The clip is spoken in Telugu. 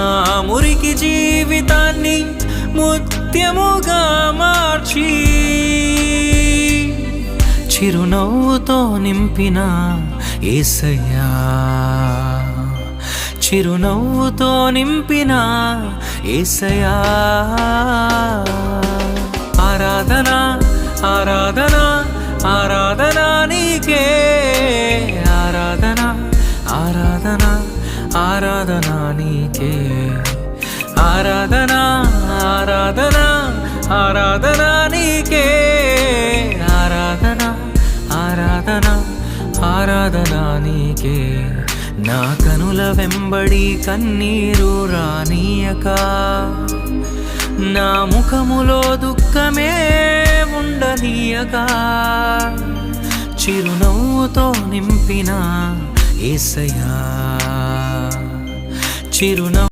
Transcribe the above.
నా మురికి జీవితాన్ని ముత్యముగా మార్చి చిరునవ్వుతో నింపిన ఏసయ్యా. చిరునవ్వుతో నింపిన ఏసయ్యా. ఆరాధన ఆరాధన ఆరాధన నీకే ఆరాధనా నీకే. ఆరాధనా ఆరాధనా ఆరాధనా నీకే. ఆరాధనా ఆరాధనా ఆరాధనా నీకే. నా కనుల వెంబడి కన్నీరు రానీయక. నా ముఖములో దుఃఖమే ఉండనీయక. చిరునవ్వుతో నింపిన ఏసయా tiro não